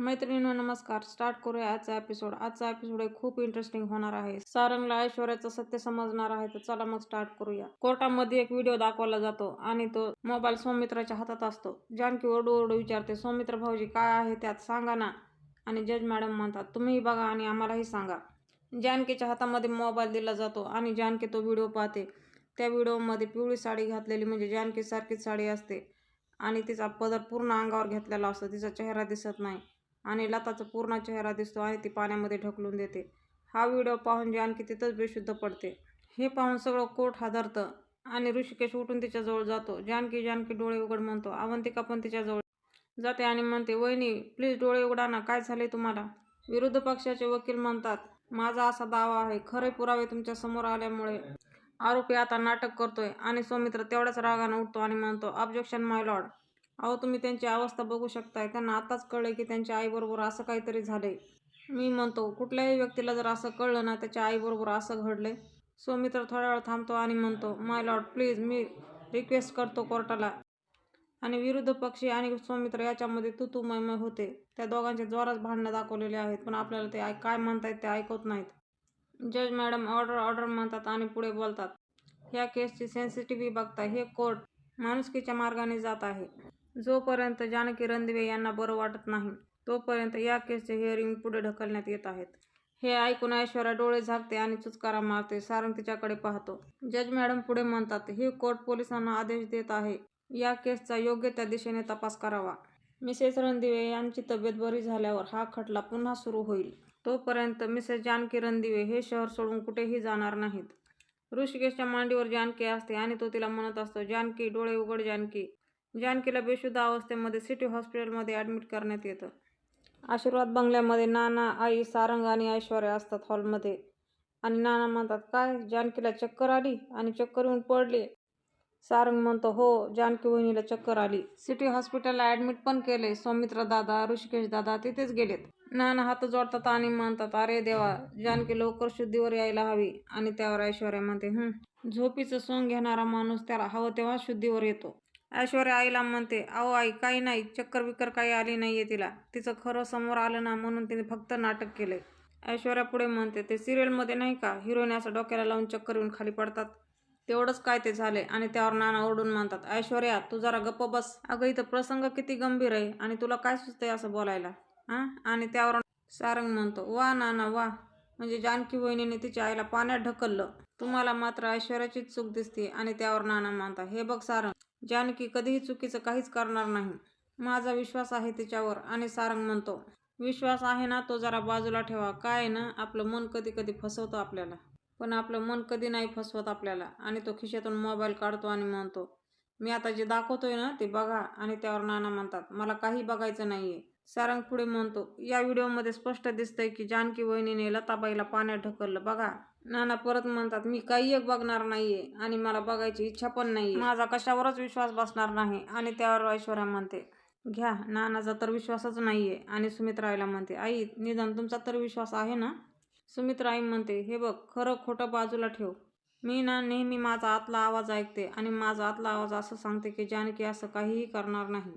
मैत्रिणींनो नमस्कार. स्टार्ट करूया आजचा एपिसोड आजचा एपिसोड खूप इंटरेस्टिंग होणार आहे. सारंगला ऐश्वर्याचं सत्य समजणार आहे तर चला मग स्टार्ट करूया. कोर्टामध्ये एक व्हिडिओ दाखवला जातो आणि तो मोबाईल सौमित्राच्या हातात असतो. जानकी ओरडू ओरडू विचारते सौमित्र भाऊजी काय आहे त्यात? सांगा ना. आणि जज मॅडम म्हणतात तुम्हीही बघा आणि आम्हालाही सांगा. जानकीच्या हातामध्ये मोबाईल दिला जातो आणि जानकी तो व्हिडिओ पाहते. त्या व्हिडिओमध्ये पिवळी साडी घातलेली म्हणजे जानकीसारखीच साडी असते आणि तिचा पदर पूर्ण अंगावर घेतलेला असतो. तिचा चेहरा दिसत नाही. आणि लताचा पूर्ण चेहरा दिसतो आणि ती पाण्यामध्ये ढकलून देते. हा व्हिडिओ पाहून जानकी तिथंच बेशुद्ध पडते. हे पाहून सगळं कोट हादरतं आणि ऋषिकेश उठून तिच्याजवळ जातो. जानकी जानकी डोळे उघड म्हणतो. अवंतिका पण तिच्याजवळ जाते आणि म्हणते वहिनी प्लीज डोळे उघडा ना. काय झाले तुम्हाला? विरुद्ध पक्षाचे वकील म्हणतात माझा असा दावा आहे. खरे पुरावे तुमच्यासमोर आल्यामुळे आरोपी आता नाटक करतोय आणि सौमित्र तेवढ्याच रागानं उठतो आणि म्हणतो ऑब्जेक्शन माय लॉर्ड अहो तुम्ही त्यांची अवस्था बघू शकताय. त्यांना आताच कळलं की त्यांच्या आईबरोबर असं काहीतरी झालंय. मी म्हणतो कुठल्याही व्यक्तीला जर असं कळलं ना त्याच्या आईबरोबर असं घडलंय. सौमित्र थोड्या वेळ थांबतो आणि म्हणतो माय लॉर्ड प्लीज मी रिक्वेस्ट करतो कोर्टाला. आणि विरुद्ध पक्षी आणि सौमित्र याच्यामध्ये तू तू मय होते. त्या दोघांचे जोरात भांडणं दाखवलेले आहेत पण आपल्याला ते ऐक- काय म्हणतायत ते ऐकत नाहीत. जज मॅडम ऑर्डर ऑर्डर म्हणतात आणि पुढे बोलतात. ह्या केसची सेन्सिटिव्ही बघता हे कोर्ट माणुसकीच्या मार्गाने जात आहे. जोपर्यंत जानकी रणदिवे यांना बरं वाटत नाही तोपर्यंत या केसचे हिअरिंग पुढे ढकलण्यात येत आहेत. हे ऐकून ऐश्वर्या डोळे झाकते आणि चुचकारा मारते. सारंग तिच्याकडे पाहतो. जज मॅडम पुढे म्हणतात हे कोर्ट पोलिसांना आदेश देत आहे. या केसचा योग्य त्या दिशेने तपास करावा. मिसेस रणदिवे यांची तब्येत बरी झाल्यावर हा खटला पुन्हा सुरू होईल. तोपर्यंत मिसेस जानकी रणदिवे हे शहर सोडून कुठेही जाणार नाहीत. ऋषिकेशच्या मांडीवर जानकी असते आणि तो तिला म्हणत असतो जानकी डोळे उघड जानकी. जानकीला बेशुद्ध अवस्थेमध्ये सिटी हॉस्पिटलमध्ये ॲडमिट करण्यात येतं. आशीर्वाद बंगल्यामध्ये नाना आई सारंग आणि ऐश्वर्या असतात हॉलमध्ये. आणि नाना म्हणतात काय? जानकीला चक्कर आली आणि चक्कर येऊन पडली? सारंग म्हणतो हो जानकी वहिनीला चक्कर आली. सिटी हॉस्पिटलला ॲडमिट पण केले. सौमित्र दादा ऋषिकेश दादा तिथेच गेलेत. नाना हात जोडतात आणि म्हणतात अरे देवा जानकी लवकर शुद्धीवर यायला हवी. आणि त्यावर ऐश्वर्या म्हणते झोपीचं सोंग घेणारा माणूस त्याला हवं तेव्हा शुद्धीवर येतो. ऐश्वर्या आईला म्हणते अहो आई काही नाही चक्कर बिक्कर काही आली नाहीये तिला. तिचं खरं समोर आलं ना म्हणून तिने फक्त नाटक केलंय. ऐश्वर्या पुढे म्हणते ते सिरियलमध्ये नाही का हिरोईन असं डोक्याला लावून चक्कर येऊन खाली पडतात. तेवढंच काय ते झाले आणि त्यावर नाना ओरडून म्हणतात ऐश्वर्या तू जरा गप्प बस. अगं इथं प्रसंग किती गंभीर आहे आणि तुला काय सुचतंय असं बोलायला? हां? आणि त्यावर सारंग म्हणतो वा नाना वा. म्हणजे जानकी वहिनीने तिच्या आईला पाण्यात ढकललं. तुम्हाला मात्र ऐश्वर्याचीच चूक दिसते आणि त्यावर नाना मानता हे बघ सारंग जानकी कधीही चुकीचं काहीच करणार नाही. माझा विश्वास आहे तिच्यावर आणि सारंग म्हणतो विश्वास आहे ना तो जरा बाजूला ठेवा. काय ना आपलं मन कधी कधी फसवतो आपल्याला. पण आपलं मन कधी नाही फसवत आपल्याला आणि तो खिशातून मोबाईल काढतो आणि म्हणतो मी आता जे दाखवतोय ना ते बघा आणि त्यावर नाना म्हणतात मला काही बघायचं नाही आहे सारंग पुढे म्हणतो या व्हिडिओमध्ये स्पष्ट दिसतंय की जानकी वहिनीने लताबाईला पाण्यात ढकललं. बघा नाना परत म्हणतात मी काही एक बघणार नाहीये आणि मला बघायची इच्छा पण नाही माझा कशावरच विश्वास बसणार नाही. आणि त्यावर ऐश्वर्या म्हणते घ्या नानाचा तर विश्वासच नाहीये. आणि सुमित्राईला म्हणते आई निदान तुमचा तर विश्वास आहे ना? सुमित्राई म्हणते हे बघ खरं खोटं बाजूला ठेव. मी ना नेहमी माझा आतला आवाज ऐकते आणि माझा आतला आवाज असं सांगते की जानकी असं काहीही करणार नाही.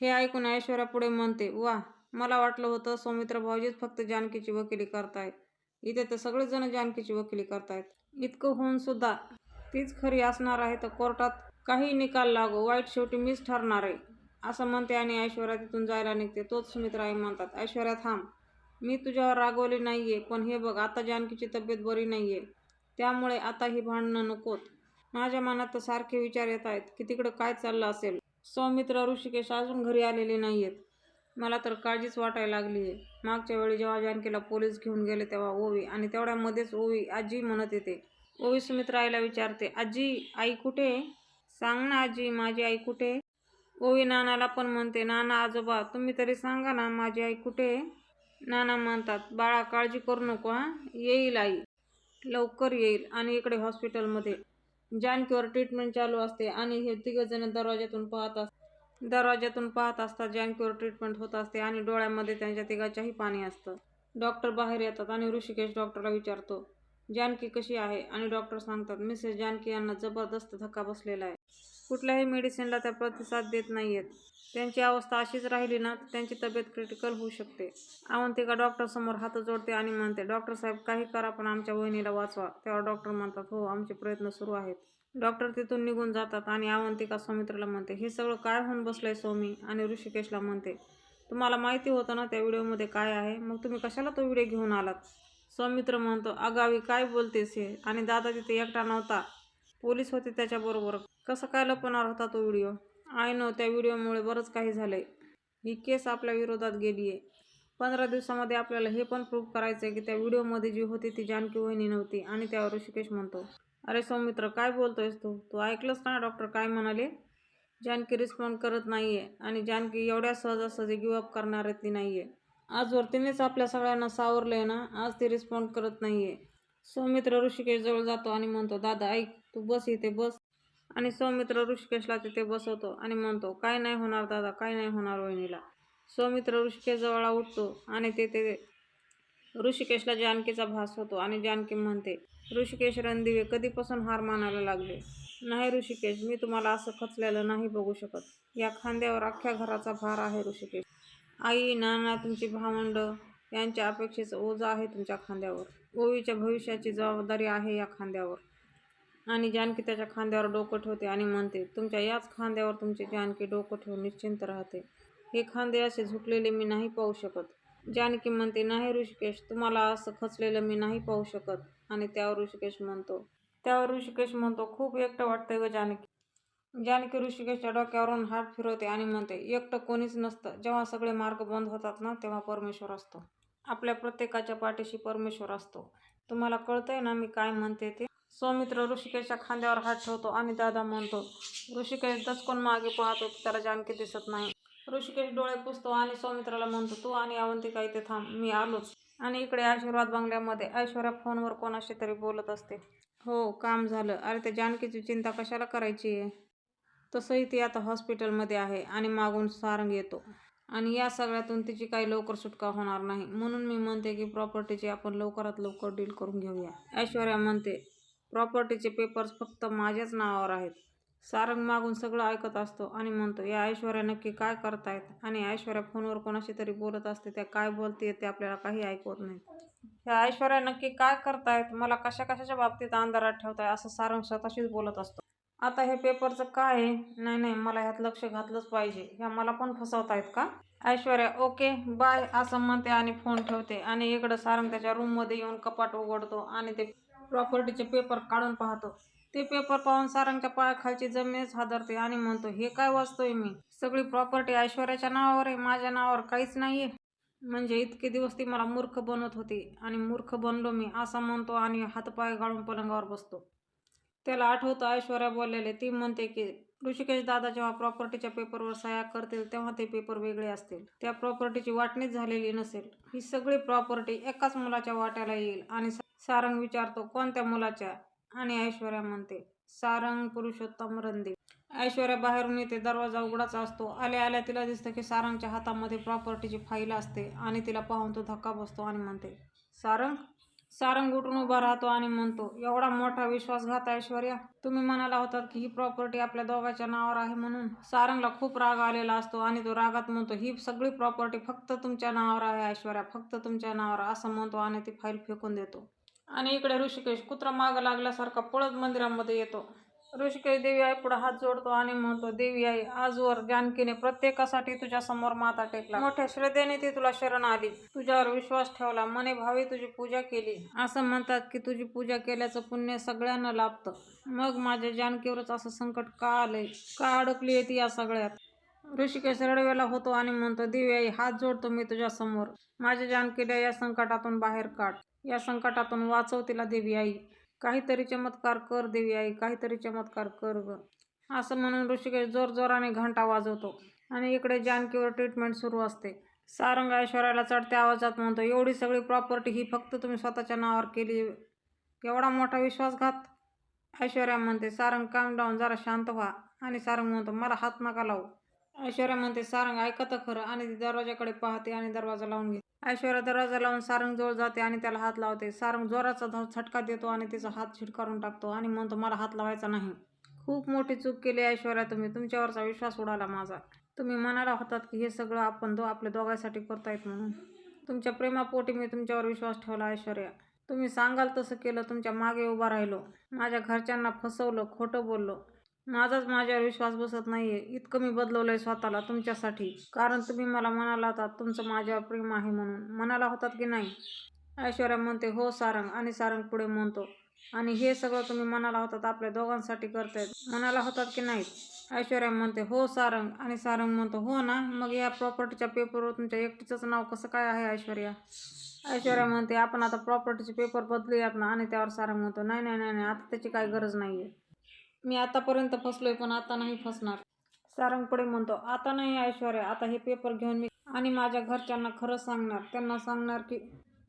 हे ऐकून ऐश्वर्या पुढे म्हणते वा मला वाटलं होतं सौमित्र भाऊजीच फक्त जानकीची वकिली करतायत. इथे तर सगळेजण जानकीची वकिली करतायत. इतकं होऊन सुद्धा तीच खरी असणार आहे तर कोर्टात काही निकाल लागो वाईट शेवटी मीच ठरणार आहे. असं म्हणते आणि ऐश्वर्या तिथून जायला निघते. तोच सुमित्रा आई म्हणतात ऐश्वर्या थांब. मी तुझ्यावर रागवली नाहीये पण हे बघ आता जानकीची तब्येत बरी नाहीये. त्यामुळे आता ही भांडणं नकोत. माझ्या मनात तर सारखे विचार येत आहेत की तिकडं काय चाललं असेल? सौमित्र ऋषिकेश अजून घरी आलेले नाही आहेत मला तर काळजीच वाटायला लागली. आहे मागच्या वेळी जेव्हा जानकीला पोलीस घेऊन गेले तेव्हा ओवी आणि तेवढ्यामध्येच ओवी आजी म्हणत येते. ओवी सुमित्र आईला विचारते आजी आई कुठे सांग ना आजी माझी आई कुठे ओवी नानाला पण म्हणते नाना आजोबा तुम्ही तरी सांगा ना माझी आई कुठे नाना म्हणतात बाळा काळजी करू नको हां. येईल आई. लवकर येईल. आणि इकडे हॉस्पिटलमध्ये जानकीवर ट्रीटमेंट चालू असते आणि हे तिघजण दरवाज्यातून पाहत असतात दरवाज्यातून पाहत असतात जानकीवर ट्रीटमेंट होत असते आणि डोळ्यामध्ये त्यांच्या तिघाच्याही पाणी असतं. डॉक्टर बाहेर येतात आणि ऋषिकेश डॉक्टरला विचारतो जानकी कशी आहे? आणि डॉक्टर सांगतात मिसेस जानकी यांना जबरदस्त धक्का बसलेला आहे. कुठल्याही मेडिसिनला त्या प्रतिसाद देत नाही आहेत त्यांची अवस्था अशीच राहिली ना त्यांची तब्येत क्रिटिकल होऊ शकते. अवंतिका डॉक्टरसमोर हात जोडते आणि म्हणते डॉक्टर साहेब काही करा पण आमच्या वहिनीला वाचवा. तेव्हा डॉक्टर म्हणतात हो आमचे प्रयत्न सुरू आहेत. डॉक्टर तिथून निघून जातात आणि अवंतिका सौमित्राला म्हणते हे सगळं काय होऊन बसलंय स्वामी? आणि ऋषिकेशला म्हणते तुम्हाला माहिती होतं ना त्या व्हिडिओमध्ये काय आहे? मग तुम्ही कशाला तो व्हिडिओ घेऊन आलात? सौमित्र म्हणतो अगावी काय बोलतेस हे? आणि दादा तिथे एकटा नव्हता. पोलीस होते त्याच्याबरोबर. कसं काय लपवणार होता तो व्हिडिओ? आय नो त्या व्हिडिओमुळे बरंच काही झालं आहे ही केस आपल्या विरोधात गेली आहे. पंधरा दिवसामध्ये आपल्याला हे पण प्रूव्ह करायचं आहे की त्या व्हिडिओमध्ये जी होती ती जानकी वहिनी नव्हती आणि त्यावर ऋषिकेश म्हणतो अरे सौमित्र काय बोलतोयस तू? तू ऐकलंस ना डॉक्टर काय म्हणाले? जानकी रिस्पॉन्ड करत नाही आहे आणि जानकी एवढ्या सहजासहजी गिवअप ती नाही आहे आजवर तिनेच आपल्या सगळ्यांना सावरलं आहे ना आज ती रिस्पॉन्ड करत नाही आहे सौमित्र ऋषिकेशजवळ जातो आणि म्हणतो दादा ऐक तू बस इथे बस. आणि सौमित्र ऋषिकेशला तिथे बसवतो आणि म्हणतो काय नाही होणार दादा काय नाही होणार वहिनीला. सौमित्र ऋषिकेशजवळ उठतो आणि तेथे ऋषिकेशला जानकीचा भास होतो आणि जानकी म्हणते ऋषिकेश रणदिवे कधीपासून हार मानायला लागले? नाही ऋषिकेश मी तुम्हाला असं खचलेलं नाही बघू शकत. या खांद्यावर अख्ख्या घराचा भार आहे ऋषिकेश. आई नाना तुमची भावंड यांच्या अपेक्षेचं ओझं आहे तुमच्या खांद्यावर. ओवीच्या भविष्याची जबाबदारी आहे या खांद्यावर. आणि जानकी त्याच्या खांद्यावर डोकं ठेवते आणि म्हणते तुमच्या याच खांद्यावर तुमची जानकी डोकं ठेवून निश्चिंत राहते. हे खांदे असे झुकलेले मी नाही पाहू शकत. जानकी म्हणते नाही ऋषिकेश तुम्हाला असं खचलेलं मी नाही पाहू शकत. आणि त्यावर ऋषिकेश म्हणतो त्यावर ऋषिकेश म्हणतो खूप एकटं वाटतंय ग जानकी. जानकी ऋषिकेशच्या डोक्यावरून हात फिरवते आणि म्हणते एकटं कोणीच नसतं. जेव्हा सगळे मार्ग बंद होतात ना तेव्हा परमेश्वर असतो. आपल्या प्रत्येकाच्या पाठीशी परमेश्वर असतो. तुम्हाला कळतंय ना मी काय म्हणते ते? सौमित्र ऋषिकेशच्या खांद्यावर हात ठेवतो आणि दादा म्हणतो ऋषिकेश दचकून मागे पाहतो त्याला जानकी दिसत नाही. ऋषिकेश डोळे पुसतो आणि सौमित्राला म्हणतो तू आणि अवंतिका इथे थांब मी आलोच. आणि इकडे आशीर्वाद बंगल्यामध्ये ऐश्वर्या फोनवर कोणाशी तरी बोलत असते. हो काम झालं. अरे त्या जानकीची चिंता कशाला करायची आहे? तसंही ती आता हॉस्पिटलमध्ये आहे आणि मागून सारंग येतो. आणि या सगळ्यातून तिची काही लवकर सुटका होणार नाही. म्हणून मी म्हणते की प्रॉपर्टीची आपण लवकरात लवकर डील करून घेऊया. ऐश्वर्या म्हणते प्रॉपर्टीचे पेपर्स फक्त माझ्याच नावावर आहेत. सारंग मागून सगळं ऐकत असतो आणि म्हणतो या ऐश्वर्या नक्की काय करतायत? आणि ऐश्वर्या फोनवर कोणाशी तरी बोलत असते. त्या काय बोलते ते आपल्याला काही ऐकवत नाही ह्या ऐश्वर्या नक्की काय करतायत? मला कशा कशाच्या बाबतीत अंधारात ठेवताय? असं सारंग स्वतःशीच बोलत असतो. आता हे पेपरचं काय आहे? नाही नाही मला ह्यात लक्ष घातलंच पाहिजे. ह्या मला पण फसवतायत का? ऐश्वर्या ओके बाय असं म्हणते आणि फोन ठेवते. आणि इकडं सारंग त्याच्या रूममध्ये येऊन कपाट उघडतो आणि ते प्रॉपर्टीचे पेपर काढून पाहतो. ते पेपर पाहून सारंगच्या पायाखालची जमीनच हादरते आणि म्हणतो हे काय वाचतोय मी? सगळी प्रॉपर्टी ऐश्वर्याच्या नावावर आहे माझ्या नावावर काहीच नाहीये. म्हणजे इतके दिवस ती मला मूर्ख बनवत होती आणि मूर्ख बनलो मी असं म्हणतो आणि हातपाय गाळून पलंगावर बसतो. त्याला आठवतं ऐश्वर्या बोललेले ती म्हणते की ऋषिकेश दादा जेव्हा प्रॉपर्टीच्या पेपरवर सह्या करतील तेव्हा ते पेपर वेगळे असतील. त्या प्रॉपर्टीची वाटणीच झालेली नसेल. ही सगळी प्रॉपर्टी एकाच मुलाच्या वाट्याला येईल आणि सारंग विचारतो कोणत्या मुलाच्या? आणि ऐश्वर्या म्हणते सारंग पुरुषोत्तम रणदीप. ऐश्वर्या बाहेरून येते दरवाजा उघडाच असतो. आल्या आल्या तिला दिसतं की सारंगच्या हातामध्ये प्रॉपर्टीची फाईल असते आणि तिला पाहून तो धक्का बसतो आणि म्हणते सारंग? सारंग उठून उभा राहतो आणि म्हणतो एवढा मोठा विश्वासघात ऐश्वर्या. तुम्ही म्हणाला होतात की ही प्रॉपर्टी आपल्या दोघांच्या नावावर आहे म्हणून. सारंगला खूप राग आलेला असतो आणि तो रागात म्हणतो ही सगळी प्रॉपर्टी फक्त तुमच्या नावावर आहे ऐश्वर्या. फक्त तुमच्या नावावर असं म्हणतो आणि ती फाईल फेकून देतो. आणि इकडे ऋषिकेश कुत्रा मागं लागल्यासारखा पळत मंदिरामध्ये येतो. ऋषिकेश देवी आई पुढे हात जोडतो आणि म्हणतो देवी आई आजवर जानकीने प्रत्येकासाठी तुझ्या समोर माता टेकला. मोठ्या श्रद्धेने ती तुला शरण आली. तुझ्यावर विश्वास ठेवला. मने भावी तुझी पूजा केली. असं म्हणतात की तुझी पूजा केल्याचं पुण्य सगळ्यांना लाभतं. मग माझ्या जानकीवरच असं संकट का आलंय? का अडकली आहे ती या सगळ्यात? ऋषिकेश रडवेला होतो आणि म्हणतो देवी आई हात जोडतो मी तुझ्या समोर. माझ्या जानकीला या संकटातून बाहेर काढ. या संकटातून वाचव तिला देवी आई. काहीतरी चमत्कार कर देवी आई. काहीतरी चमत्कार कर ग. असं म्हणून ऋषिकेश जोरजोराने घंटा वाजवतो आणि इकडे जानकीवर ट्रीटमेंट सुरू असते. सारंग ऐश्वर्याला चढत्या आवाजात म्हणतो एवढी सगळी प्रॉपर्टी ही फक्त तुम्ही स्वतःच्या नावावर केली. एवढा मोठा विश्वासघात? ऐश्वर्या म्हणते सारंग काम डाऊन जरा शांत व्हा. आणि सारंग म्हणतो मला हात नका लावू. ऐश्वर्या म्हणते सारंग ऐकतं खरं. आणि ती दरवाजाकडे पाहते आणि दरवाजा लावून घेते. ऐश्वर्या दरवाजा लावून सारंग जवळ जाते आणि त्याला हात लावते. सारंग जोराचा धाव झटका देतो आणि तिचा हात छिटकारून टाकतो आणि म्हणतो मला हात लावायचा नाही. खूप मोठी चूक केली ऐश्वर्या तुम्ही. तुमच्यावरचा विश्वास उडाला माझा. तुम्ही म्हणाला होतात की हे सगळं आपण दो आपल्या दोघांसाठी करतायत म्हणून. तुमच्या प्रेमापोटी मी तुमच्यावर विश्वास ठेवला ऐश्वर्या. तुम्ही सांगाल तसं केलं तुमच्या मागे उभा राहिलो. माझ्या घरच्यांना फसवलं खोटं बोललो. माझाच माझ्यावर विश्वास बसत नाहीये. इतकं मी बदलवलंय स्वतःला तुमच्यासाठी. कारण तुम्ही मला म्हणाला होता तुमचं माझ्यावर प्रेम आहे म्हणून. म्हणाला होतात की नाही? ऐश्वर्या म्हणते हो सारंग. आणि सारंग पुढे म्हणतो आणि हे सगळं तुम्ही म्हणाला होतात आपल्या दोघांसाठी करतायत. म्हणाला होतात की नाही ऐश्वर्या म्हणते हो सारंग. आणि सारंग म्हणतो हो ना मग या प्रॉपर्टीच्या पेपरवर तुमच्या एकटीचंच नाव कसं काय आहे ऐश्वर्या? ऐश्वर्या म्हणते आपण आता प्रॉपर्टीचे पेपर बदलूयात ना. आणि त्यावर सारंग म्हणतो नाही नाही नाही नाही आता त्याची काही गरज नाही आहे मी आतापर्यंत फसलोय पण आता नाही फसणार. सारंग पुढे म्हणतो आता नाही ऐश्वर्या आता हे पेपर घेऊन मी आणि माझ्या घरच्यांना खरं सांगणार. त्यांना सांगणार की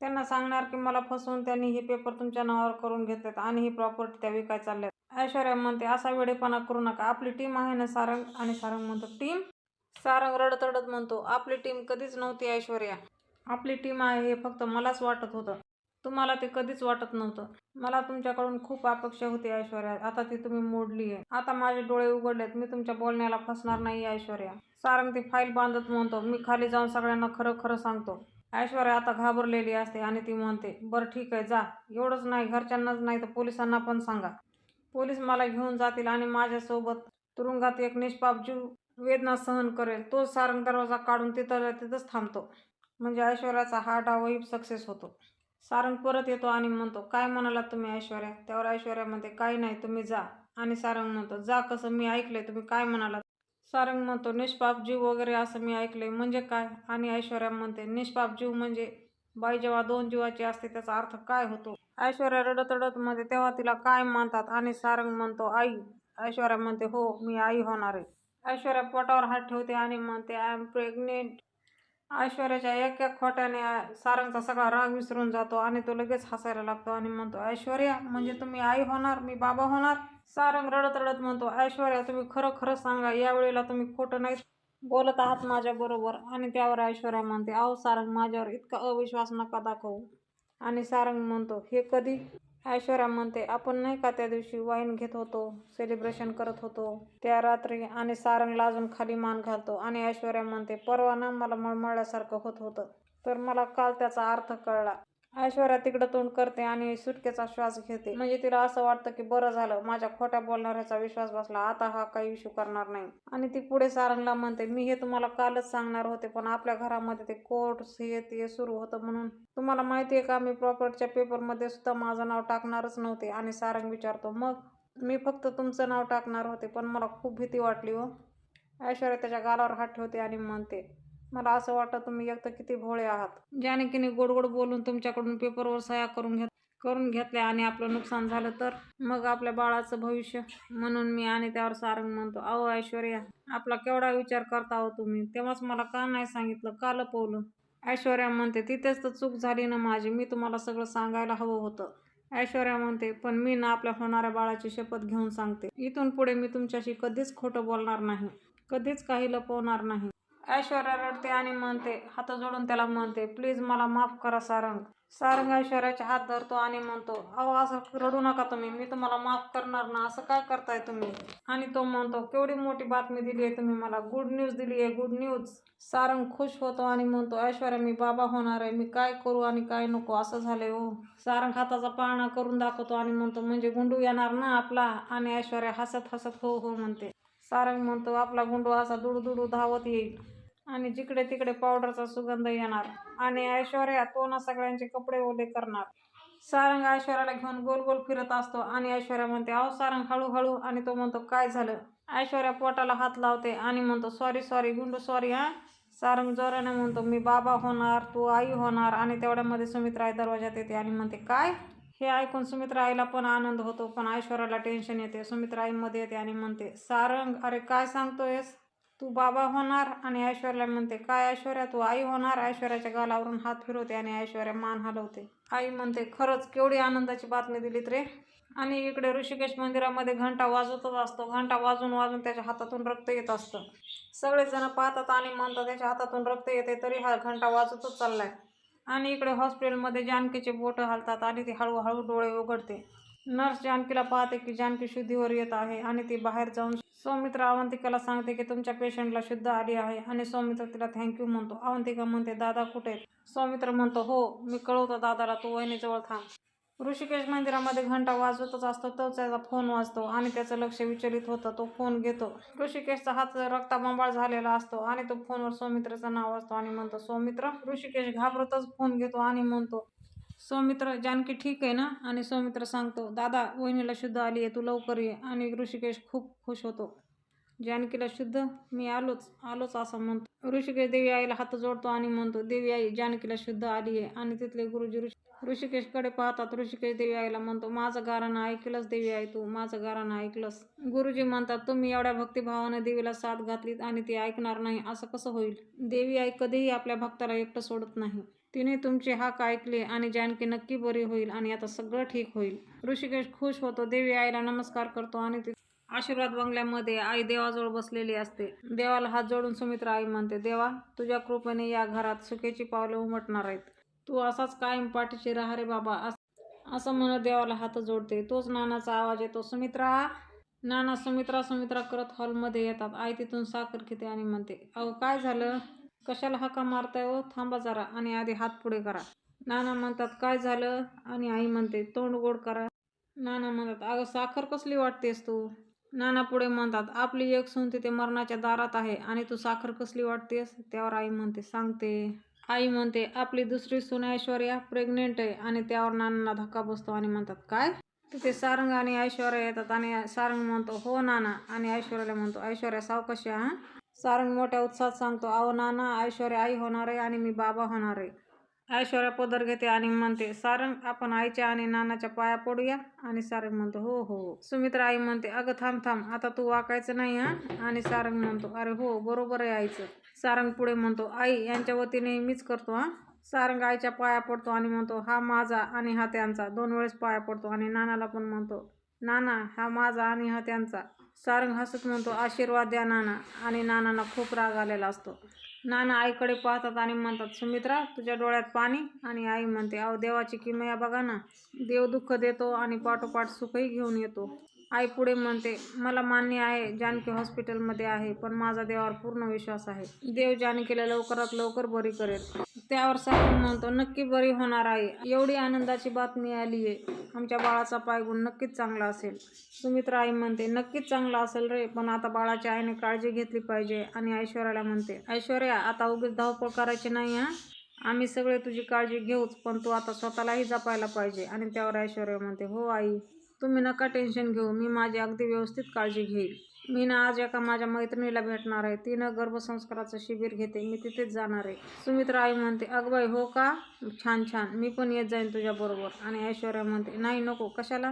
त्यांना सांगणार की मला फसवून त्यांनी हे पेपर तुमच्या नावावर करून घेतलेत आणि ही प्रॉपर्टी त्या विकाय चालल्यात. ऐश्वर्या म्हणते असा वेडेपणा करू नका. आपली टीम आहे ना सारंग? आणि सारंग म्हणतो टीम सारंग रडत रडत म्हणतो आपली टीम कधीच नव्हती ऐश्वर्या. आपली टीम आहे हे फक्त मलाच वाटत होतं. तुम्हाला ते कधीच वाटत नव्हतं. मला तुमच्याकडून खूप अपेक्षा होती ऐश्वर्या. आता ती तुम्ही मोडली आहे आता माझे डोळे उघडलेत. मी तुमच्या बोलण्याला फसणार नाही ऐश्वर्या. सारंग ती फाईल बांधत म्हणतो. मी खाली जाऊन सगळ्यांना खरं खरं सांगतो. ऐश्वर्या आता घाबरलेली असते आणि ती म्हणते बरं ठीक आहे जा. एवढंच नाही घरच्यांनाच नाही तर पोलिसांना पण सांगा. पोलीस मला घेऊन जातील आणि माझ्यासोबत तुरुंगात एक निष्पाप जीव वेदना सहन करेल. तोच सारंग दरवाजा काढून तिथं तिथंच थांबतो. म्हणजे ऐश्वर्याचा हा डावही सक्सेस होतो. सारंग परत येतो आणि म्हणतो काय म्हणालात तुम्ही ऐश्वर्या? त्यावर ऐश्वर्या म्हणते काही नाही तुम्ही जा. आणि सारंग म्हणतो जा कसं मी ऐकलंय तुम्ही काय म्हणालात? सारंग म्हणतो निष्पाप जीव वगैरे असं मी ऐकलंय म्हणजे काय? आणि ऐश्वर्या म्हणते निष्पाप जीव म्हणजे बाई जेव्हा दोन जीवाची असते त्याचा अर्थ काय होतो? ऐश्वर्या रडत रडत म्हणते तेव्हा तिला काय म्हणतात आणि सारंग म्हणतो आई. ऐश्वर्या म्हणते हो मी आई होणार आहे. ऐश्वर्या पोटावर हात ठेवते आणि म्हणते आय एम प्रेग्नेंट ऐश्वर्याच्या एक एक खोट्याने सारंगचा सगळा राग विसरून जातो आणि तो लगेच हसायला लागतो आणि म्हणतो ऐश्वर्या म्हणजे तुम्ही आई होणार मी बाबा होणार? सारंग रडत रडत म्हणतो ऐश्वर्या तुम्ही खरं खरं सांगा यावेळेला तुम्ही खोटं नाही बोलत आहात माझ्याबरोबर आणि त्यावर ऐश्वर्या म्हणते अहो सारंग माझ्यावर इतका अविश्वास नका दाखवू. आणि सारंग म्हणतो हे कधी ऐश्वर्या म्हणते आपण नाही का त्या दिवशी वाईन घेत होतो सेलिब्रेशन करत होतो. त्या रात्री आणि सारंग लाजून खाली मान घालतो आणि ऐश्वर्या म्हणते परवा ना मला मळमळल्यासारखं होत होतं. तर मला काल त्याचा अर्थ कळला. ऐश्वर्या तिकडं तोंड करते आणि सुटकेचा श्वास घेते. म्हणजे तिला असं वाटतं की बरं झालं माझ्या खोट्या बोलणाऱ्याचा विश्वास बसला. आता हा काही इश्यू करणार नाही. आणि ती पुढे सारंगला म्हणते मी हे तुम्हाला कालच सांगणार होते पण आपल्या घरामध्ये ते कोर्ट हे ते सुरू होतं म्हणून. तुम्हाला माहिती आहे का मी प्रॉपर्टीच्या पेपरमध्ये सुद्धा माझं नाव टाकणारच नव्हते आणि सारंग विचारतो मग मी फक्त तुमचं नाव टाकणार होते पण मला खूप भीती वाटली हो. ऐश्वर्या त्याच्या गालावर हात ठेवते आणि म्हणते मला असं वाटतं तुम्ही एक तर किती भोळे आहात. जानकीने गोड गोड बोलून तुमच्याकडून पेपरवर सह्या करून घेत करून घेतल्या आणि आपलं नुकसान झालं तर? मग आपल्या बाळाचं भविष्य म्हणून मी आणि त्यावर सारंग म्हणतो अहो ऐश्वर्या आपला केवढा विचार करता हो तुम्ही? तेव्हाच मला का नाही सांगितलं? का लपवलं? ऐश्वर्या म्हणते तिथेच तर चूक झाली ना माझी. मी तुम्हाला सगळं सांगायला हवं होतं. ऐश्वर्या म्हणते पण मी ना आपल्या होणाऱ्या बाळाची शपथ घेऊन सांगते. इथून पुढे मी तुमच्याशी कधीच खोटं बोलणार नाही. कधीच काही लपवणार नाही. ऐश्वर्या रडते आणि म्हणते हात जोडून त्याला म्हणते प्लीज मला माफ करा सारंग. सारंग ऐश्वर्याचे हात धरतो आणि म्हणतो अहो असं रडू नका तुम्ही मी तुम्हाला माफ करणार ना असं काय करताय तुम्ही? आणि तो म्हणतो केवढी मोठी बातमी दिली आहे तुम्ही मला गुड न्यूज दिली आहे गुड न्यूज सारंग खुश होतो आणि म्हणतो ऐश्वर्या मी बाबा होणार आहे मी काय करू आणि काय नको असं झालंय हो. सारंग हाताचा पाळणा करून दाखवतो आणि म्हणतो म्हणजे गुंडू येणार ना आपला? आणि ऐश्वर्या हसत हसत हो हो म्हणते. सारंग म्हणतो आपला गुंडू असा दुडू धावत येईल. आणि जिकडे तिकडे पावडरचा सुगंध येणार आणि ऐश्वर्या तो ना सगळ्यांचे कपडे ओले करणार. सारंग ऐश्वर्याला घेऊन गोल गोल फिरत असतो आणि ऐश्वर्या म्हणते अहो सारंग हळूहळू. आणि तो म्हणतो काय झालं? ऐश्वर्या पोटाला हात लावते आणि म्हणतो सॉरी सॉरी गुंडू सॉरी हां. सारंग जोराने म्हणतो मी बाबा होणार तू आई होणार. आणि तेवढ्यामध्ये सुमित्रा आई दरवाजात येते आणि म्हणते काय? हे ऐकून सुमित्रा आईला पण आनंद होतो पण ऐश्वर्याला टेन्शन येते. सुमित्रा आईमध्ये येते आणि म्हणते सारंग अरे काय सांगतोयस? तू बाबा होणार आणि ऐश्वर्या म्हणते काय ऐश्वर्या? तू आई होणार. ऐश्वर्याच्या गालावरून हात फिरवते आणि ऐश्वर्या मान हलवते. आई म्हणते खरंच केवढी आनंदाची बातमी दिलीत रे. आणि इकडे ऋषिकेश मंदिरामध्ये घंटा वाजवतच असतो. घंटा वाजून वाजून त्याच्या हातातून रक्त येत असतं. सगळेजण पाहतात आणि म्हणतात त्याच्या हातातून रक्त येते तरी हा घंटा वाजतच चाललाय. आणि इकडे हॉस्पिटलमध्ये जानकीचे बोटं हलतात आणि ती हळूहळू डोळे उघडते. नर्स जानकीला पाहते की जानकी शुद्धीवर येत आहे आणि ती बाहेर जाऊन सौमित्र अवंतिकाला सांगते की तुमच्या पेशंटला शुद्ध आली आहे आणि सौमित्र तिला थँक्यू म्हणतो. अवंतिका म्हणते दादा कुठे सौमित्र म्हणतो हो मी कळवतो दादाला तू वहिनीजवळ थांब. ऋषिकेश मंदिरामध्ये घंटा वाजवतच असतो तो त्याचा फोन वाजतो आणि त्याचं लक्ष विचलित होतं तो फोन घेतो. ऋषिकेशचा हात रक्ताबंबाळ झालेला असतो आणि तो फोनवर सौमित्रचं नाव वाजतो आणि म्हणतो सौमित्र ऋषिकेश घाबरतच फोन घेतो आणि म्हणतो सौमित्र जानकी ठीक आहे ना? आणि सौमित्र सांगतो दादा वहिनीला शुद्ध आली आहे तू लवकर ये. आणि ऋषिकेश खूप खुश होतो. जानकीला शुद्ध मी आलोच आलोच असं म्हणतो. ऋषिकेश देवी आईला हात जोडतो आणि म्हणतो देवी आई जानकीला शुद्ध आली आहे. आणि तिथले गुरुजी ऋषि ऋषिकेशकडे पाहतात. ऋषिकेश देवी आईला म्हणतो माझं गाराणं ऐकलंच देवी आई तू माझं गाराणं ऐकलंस. गुरुजी म्हणतात तुम्ही एवढ्या भक्तिभावाने देवीला साथ घातलीत आणि ती ऐकणार नाही असं कसं होईल? देवी आई कधीही आपल्या भक्ताला एकटं सोडत नाही. तिने तुमचे हाक ऐकले आणि जानकी नक्की बरी होईल आणि आता सगळं ठीक होईल. ऋषिकेश खुश होतो. देवी आईला नमस्कार करतो आणि ती आशीर्वाद बंगल्यामध्ये आई देवाजवळ बसलेली असते. देवाला हात जोडून सुमित्रा आई म्हणते देवा तुझ्या कृपेने या घरात सुखेची पावले उमटणार आहेत. तू असाच कायम पाठीशी राहा रे बाबा. अस- असं म्हणत देवाला हात जोडते. तोच नानाचा आवाज येतो सुमित्रा नाना सुमित्रा सुमित्रा करत हॉलमध्ये येतात. आई तिथून साखर घेते आणि म्हणते अहो काय झालं? कशाला हाका मारताय हो? थांबा जरा आणि आधी हात पुढे करा. नाना म्हणतात काय झालं? आणि आई म्हणते तोंड गोड करा. नाना म्हणतात अगं साखर कसली वाटतेस तू? नाना पुढे म्हणतात आपली एक सून तिथे मरणाच्या दारात आहे आणि तू साखर कसली वाटतेस? त्यावर आई म्हणते सांगते. आई म्हणते आपली दुसरी सून ऐश्वर्या प्रेग्नेंट आहे आणि त्यावर नानांना धक्का बसतो. आणि म्हणतात काय? तिथे सारंग आणि ऐश्वर्या येतात आणि सारंग म्हणतो हो नाना. आणि ऐश्वर्याला म्हणतो ऐश्वर्या सावकाशी हा. सारंग मोठ्या उत्साहात सांगतो अहो नाना ऐश्वर्या आई होणार आहे आणि मी बाबा होणार आहे. ऐश्वर्या पदर घेते आणि म्हणते सारंग आपण आईच्या आणि नानाच्या पाया पडूया. आणि सारंग म्हणतो हो हो हो." सुमित्रा आई म्हणते अगं थांब थांब आता तू वाकायचं नाही हा? आणि सारंग म्हणतो अरे हो बरोबर आहे आईचं. सारंग पुढे म्हणतो आई यांच्या वतीने मीच करतो हा? सारंग आईच्या पाया पडतो आणि म्हणतो हा माझा आणि हा त्यांचा. दोन वेळेस पाया पडतो आणि नानाला पण म्हणतो नाना हा माझा आणि हा त्यांचा. सारंग हसत म्हणतो आशीर्वाद द्या नाना. आणि नानांना खूप राग आलेला असतो. नाना आईकडे पाहतात आणि म्हणतात सुमित्रा तुझ्या डोळ्यात पाणी? आणि आई म्हणते अहो देवाची किमया बघा ना. देव दुःख देतो आणि पाठोपाठ सुखही घेऊन येतो. आई पुढे म्हणते मला मान्य आहे जानकी हॉस्पिटलमध्ये आहे पण माझा देवावर पूर्ण विश्वास आहे. देव जानकीला लवकरात लवकर बरी करेल. त्यावर साहेब म्हणतो नक्की बरी होणार आहे. एवढी आनंदाची बातमी आली आहे आमच्या बाळाचा पायगुण नक्कीच चांगला असेल. सुमित्रा आई म्हणते नक्कीच चांगला असेल रे पण आता बाळाच्या आईने काळजी घेतली पाहिजे. आणि ऐश्वर्याला म्हणते ऐश्वर्या आता उगीच धावपळ करायची नाही हा? आम्ही सगळे तुझी काळजी घेऊच पण तू आता स्वतःलाही जपायला पाहिजे. आणि त्यावर ऐश्वर्या म्हणते हो आई तुम्ही नका टेन्शन घेऊ. मी माझी अगदी व्यवस्थित काळजी घेईल. मी ना आज एका माझ्या मैत्रिणीला भेटणार आहे. तिनं गर्भसंस्काराचं शिबिर घेते. मी तिथेच जाणार आहे. सुमित्रा आई म्हणते अगबाई हो का? छान छान. मी पण येत जाईन तुझ्याबरोबर आणि ऐश्वर्या म्हणते नाही नको. कशाला?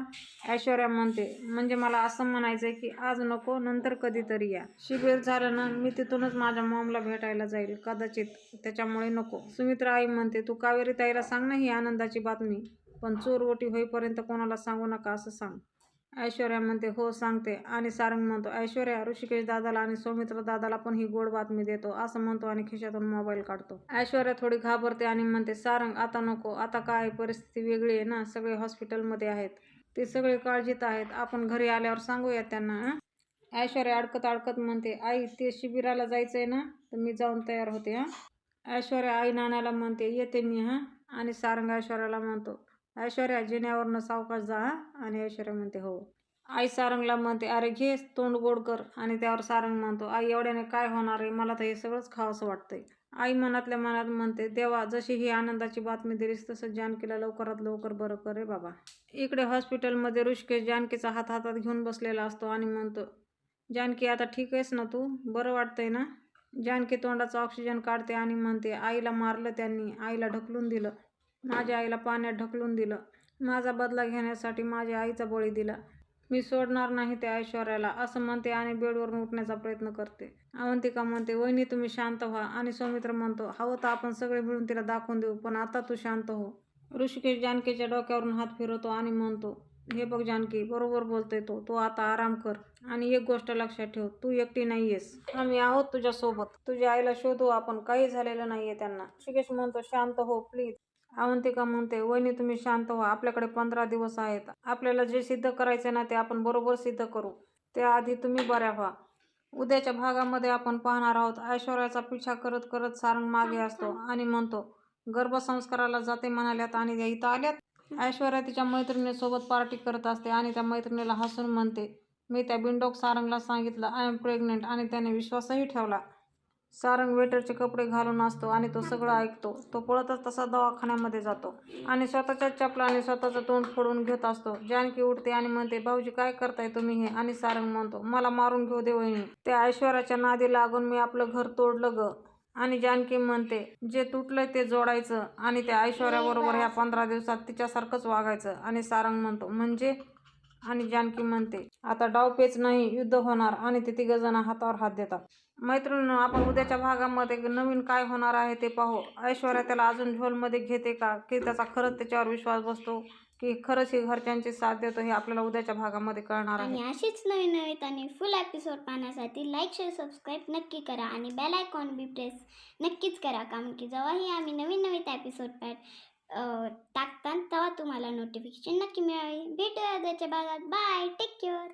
ऐश्वर्या म्हणते म्हणजे मला असं म्हणायचं आहे की आज नको नंतर कधीतरी या. शिबिर झालं ना मी तिथूनच माझ्या मॉमला भेटायला जाईल. कदाचित त्याच्यामुळे नको. सुमित्रा आई म्हणते तू कावेरी ताईला सांग ना ही आनंदाची बातमी. पण चोर ओटी होईपर्यंत कोणाला सांगू नका असं सांग. ऐश्वर्या म्हणते हो सांगते आणि सारंग म्हणतो ऐश्वर्या ऋषिकेश दादाला आणि सौमित्र दादाला पण ही गोड बातमी देतो असं म्हणतो आणि खिशातून मोबाईल काढतो. ऐश्वर्या थोडी घाबरते आणि म्हणते सारंग आता नको आता काय परिस्थिती वेगळी आहे ना सगळे हॉस्पिटलमध्ये आहेत. ते सगळे काळजीत आहेत आपण घरी आल्यावर सांगूया त्यांना ऐश्वर्या अडकत अडकत म्हणते आई ते शिबिराला जायचं आहे ना तर मी जाऊन तयार होते हां? ऐश्वर्या आई नानाला म्हणते येते मी हां? आणि सारंग ऐश्वर्याला म्हणतो ऐश्वर्या जिन्यावरनं सावकाश जा आणि ऐश्वर्या म्हणते हो. आई सारंगला म्हणते अरे घे तोंड गोड कर. आणि त्यावर सारंग म्हणतो आई एवढ्याने काय होणार आहे? मला तर हे सगळंच खावंसं वाटतंय. आई मनातल्या मनात म्हणते देवा जशी ही आनंदाची बातमी दिलीस तसं जानकीला लवकरात लवकर बरं कर रे बाबा. इकडे हॉस्पिटलमध्ये ऋषिकेश जानकीचा हात हातात घेऊन बसलेला असतो आणि म्हणतो जानकी आता ठीक आहेस ना तू? बरं वाटतंय ना? जानकी तोंडाचा ऑक्सिजन काढते आणि म्हणते आईला मारलं त्यांनी आईला ढकलून दिलं. माझ्या आईला पाण्यात ढकलून दिलं. माझा बदला घेण्यासाठी माझ्या आईचा बळी दिला. मी सोडणार नाही त्या ऐश्वर्याला असं म्हणते आणि बेडवरून उठण्याचा प्रयत्न करते. अवंतिका म्हणते वहिनी तुम्ही शांत व्हा. आणि सौमित्र म्हणतो हवं तर आपण सगळे मिळून तिला दाखवून देऊ पण आता तू शांत हो. ऋषिकेश जानकीच्या डोक्यावरून हात फिरवतो आणि म्हणतो हे बघ जानकी बरोबर बोलतोय तो तू आता आराम कर. आणि एक गोष्ट लक्षात ठेव तू एकटी नाहीयेस. आम्ही आहोत तुझ्यासोबत. तुझ्या आईला शोधू आपण काही झालेलं नाहीये त्यांना. ऋषिकेश म्हणतो शांत हो प्लीज अवंतिका म्हणते वहिनी तुम्ही शांत व्हा. आपल्याकडे पंधरा दिवस आहेत. आपल्याला जे सिद्ध करायचे ना ते आपण बरोबर सिद्ध करू. त्याआधी तुम्ही बऱ्या व्हा. उद्याच्या भागामध्ये आपण पाहणार आहोत ऐश्वर्याचा पिछा करत करत सारंग मागे असतो आणि म्हणतो गर्भसंस्काराला जाते म्हणाल्यात आणि त्या इथं आल्यात. ऐश्वर्या तिच्या मैत्रिणीसोबत पार्टी करत असते आणि त्या मैत्रिणीला हसून म्हणते मी त्या बिंडोक सारंगला सांगितलं आय एम प्रेग्नेंट आणि त्याने विश्वासही ठेवला. सारंग वेटरचे कपडे घालून असतो आणि तो सगळं ऐकतो. तो पळतच तसा दवाखान्यामध्ये जातो. आणि स्वतःच्या आणि स्वतःचं तोंड फोडून घेत असतो. जानकी उठते आणि म्हणते भाऊजी काय करताय तुम्ही हे? आणि सारंग म्हणतो मला मारून घेऊ दे वहिनी. त्या ऐश्वर्याच्या नादी लागून मी आपलं घर तोडलं ग. आणि जानकी म्हणते जे तुटलंय ते जोडायचं आणि त्या ऐश्वर्याबरोबर ह्या पंधरा दिवसात तिच्यासारखंच वागायचं. आणि सारंग म्हणतो म्हणजे? आणि जानकी म्हणते आता डावपेच नाही युद्ध होणार आणि ते तिघ जण हातावर हात देतात. मैत्रिणींनो आपण उद्याच्या भागामध्ये नवीन काय होणार आहे ते पाहू. ऐश्वर्या त्याला अजून झोलमध्ये घेते का? की त्याचा खरंच त्याच्यावर विश्वास बसतो? की खरंच ही घरच्यांची साथ देतो हे आपल्याला उद्याच्या भागामध्ये कळणार आहे. आणि अशीच नवीन नवीन आणि फुल एपिसोड पाहण्यासाठी लाईक शेअर सबस्क्राईब नक्की करा आणि बेल आयकॉन बी प्रेस नक्कीच करा. कारण की जेव्हाही आम्ही नवीन नवीन एपिसोड पॅट टाकतात तेव्हा तुम्हाला नोटिफिकेशन नक्की मिळावी भेटूया उद्याच्या भागात. Bye take care